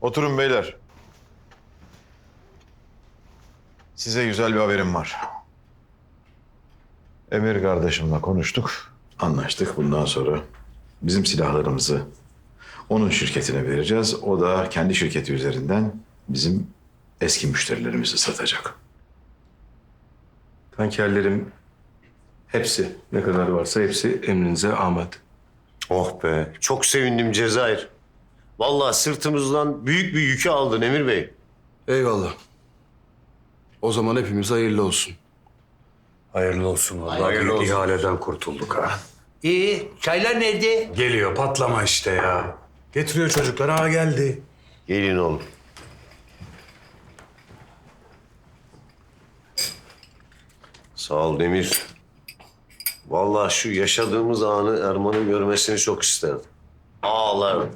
Oturun beyler. Size güzel bir haberim var. Emir kardeşimle konuştuk. Anlaştık. Bundan sonra bizim silahlarımızı onun şirketine vereceğiz. O da kendi şirketi üzerinden bizim eski müşterilerimizi satacak. Tankerlerim hepsi ne kadar varsa hepsi emrinize amade. Oh be, çok sevindim Cezayir. Vallahi sırtımızdan büyük bir yükü aldın Emir Bey. Eyvallah. O zaman hepimiz hayırlı olsun. Hayırlı olsun vallahi. Hayırlı olsun. ihaleden kurtulduk ha. İyi, çaylar nerede? Geliyor patlama işte ya. Getiriyor çocuklar ha geldi. Gelin oğlum. Sağ ol Demir. Vallahi şu yaşadığımız anı Erman'ın görmesini çok isterdim. Ağlarım.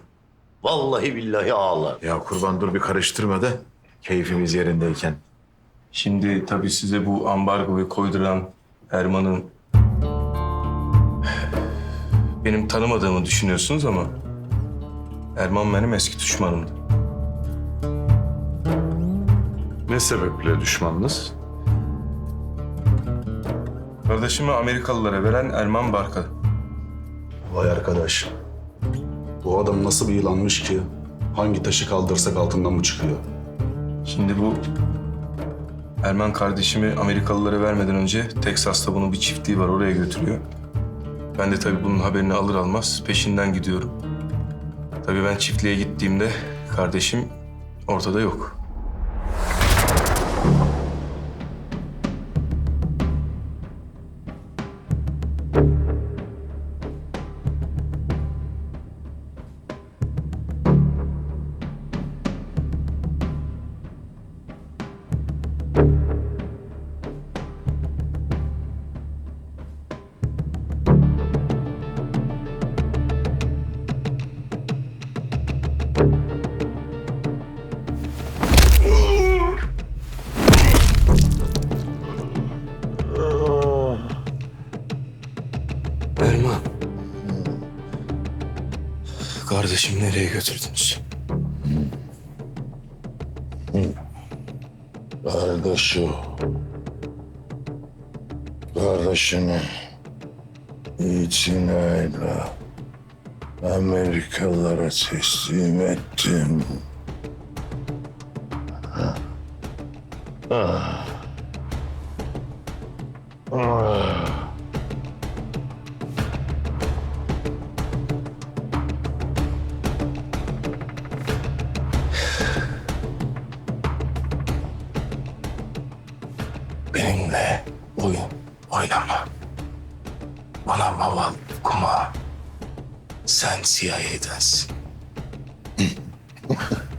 Vallahi billahi ağlar. Ya kurban dur bir karıştırma da keyfimiz yerindeyken. Şimdi tabii size bu ambargoyu koyduran Erman'ın benim tanımadığımı düşünüyorsunuz ama Erman benim eski düşmanımdı. Ne sebeple düşmanınız? Kardeşimi Amerikalılara veren Erman Barka. Vay arkadaş. Bu adam nasıl bir yılanmış ki? Hangi taşı kaldırsak altından mı çıkıyor? Şimdi bu Erman kardeşimi Amerikalılara vermeden önce Teksas'ta bunun bir çiftliği var oraya götürüyor. Ben de tabii bunun haberini alır almaz peşinden gidiyorum. Tabii ben çiftliğe gittiğimde kardeşim ortada yok. Kardeşim nereye götürdünüz? Kardeşi. Kardeşini itinayla Amerikalılara teslim ettim. Ah. Ah. Benimle oyun oynama. Bana maval kuma. Sen CIA'densin.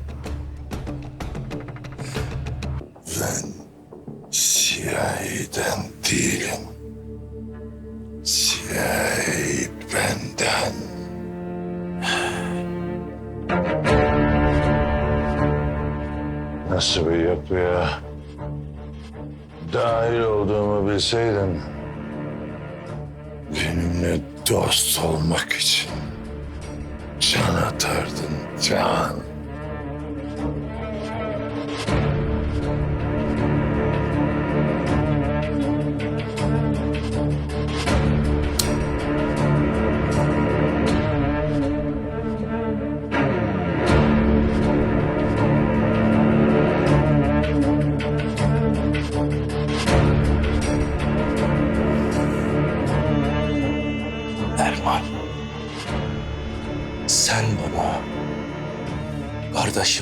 Ben CIA'den değilim. CIA benden. Nasıl bir yapıya dahil olduğumu bilseydin... ...benimle dost olmak için can atardın, can.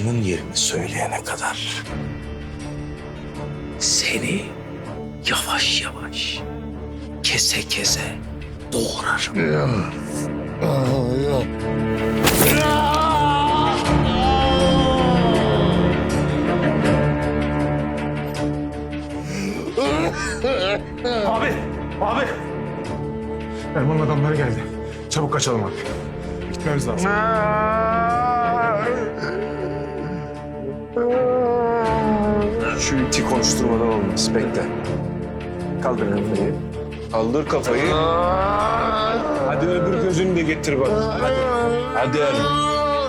Kardeşimin yerini söyleyene kadar seni yavaş yavaş kese kese doğrarım. Ya. Aa, ya. Abi, abi. Erman'ın adamları geldi. Çabuk kaçalım abi. Gitmemiz lazım. Şu iti konuşturmadan olmaz. Bekle. Kaldır kafayı. Kaldır kafayı. Hadi öbür gözünü de getir bak. Hadi. Hadi.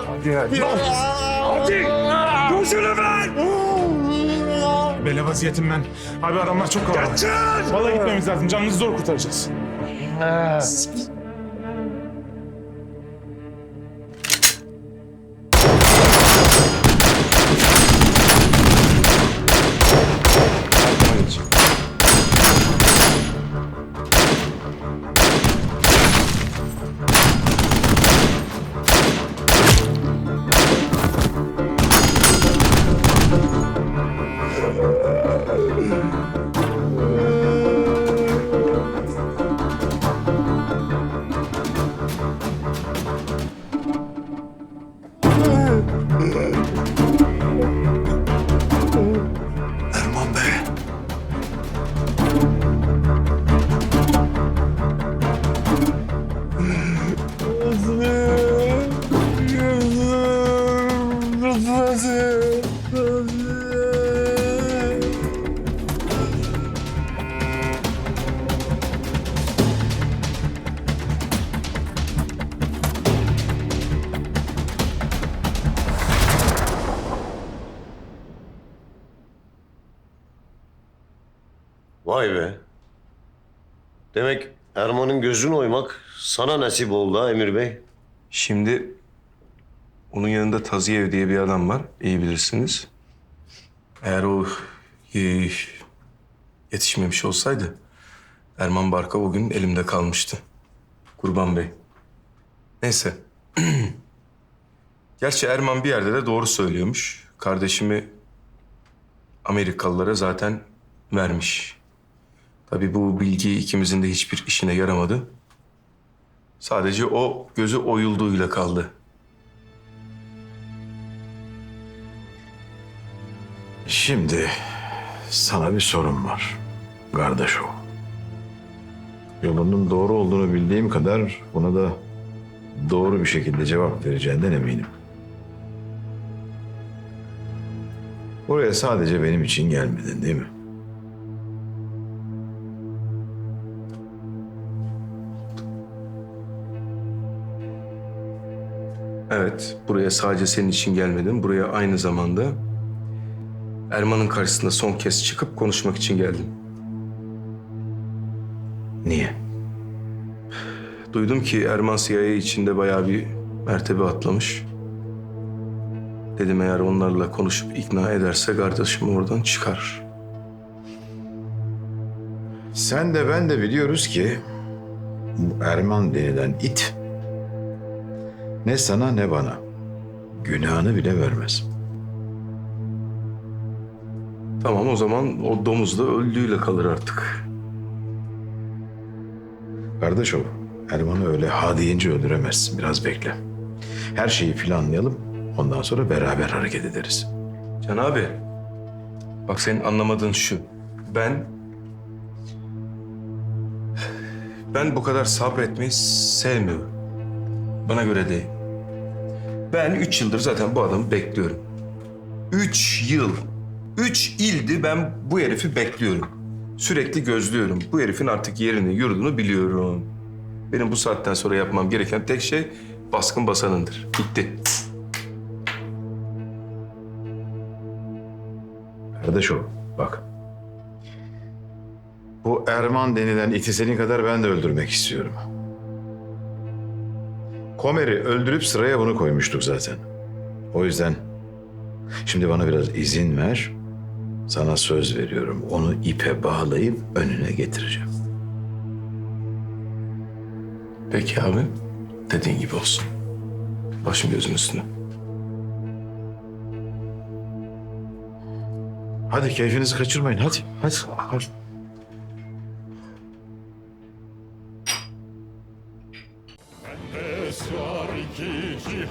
Hadi. hadi. Hadi! Gözünü ver! Bele vaziyetim ben. Abi adamlar çok kalabalık. Kaçın! Vallahi gitmemiz lazım. Canınızı zor kurtaracağız. Vay be. Demek Erman'ın gözünü oymak sana nasip oldu ha Emir Bey. Şimdi onun yanında Taziyev diye bir adam var. İyi bilirsiniz. Eğer o e, yetişmemiş olsaydı Erman Barka o gün elimde kalmıştı. Kurban Bey. Neyse. Gerçi Erman bir yerde de doğru söylüyormuş. Kardeşimi Amerikalılara zaten vermiş. Tabii bu bilgi ikimizin de hiçbir işine yaramadı. Sadece o gözü oyulduğuyla kaldı. Şimdi sana bir sorum var. Kardeş o. Yolunun doğru olduğunu bildiğim kadar buna da doğru bir şekilde cevap vereceğinden eminim. Buraya sadece benim için gelmedin değil mi? Evet, buraya sadece senin için gelmedim. Buraya aynı zamanda Erman'ın karşısında son kez çıkıp konuşmak için geldim. Niye? Duydum ki Erman CIA içinde bayağı bir mertebe atlamış. Dedim eğer onlarla konuşup ikna ederse kardeşim oradan çıkar. Sen de ben de biliyoruz ki bu Erman denilen it ne sana ne bana günahını bile vermez. Tamam o zaman o domuz da öldüğüyle kalır artık. Kardeş o Erman'ı öyle ha deyince öldüremezsin. Biraz bekle. Her şeyi planlayalım. Ondan sonra beraber hareket ederiz. Can abi, bak senin anlamadığın şu. Ben... Ben bu kadar sabretmeyi sevmiyorum. Bana göre değil. Ben üç yıldır zaten bu adamı bekliyorum. Üç yıl. Üç ildi ben bu herifi bekliyorum. Sürekli gözlüyorum. Bu herifin artık yerini, yurdunu biliyorum. Benim bu saatten sonra yapmam gereken tek şey baskın basanındır. Bitti. Kardeş o bak. Bu Erman denilen iti senin kadar ben de öldürmek istiyorum. Komer'i öldürüp sıraya bunu koymuştuk zaten. O yüzden şimdi bana biraz izin ver. Sana söz veriyorum. Onu ipe bağlayıp önüne getireceğim. Peki abi. Dediğin gibi olsun. Başım gözüm üstüne. Hadi keyfinizi kaçırmayın. Hadi. Hadi. hadi.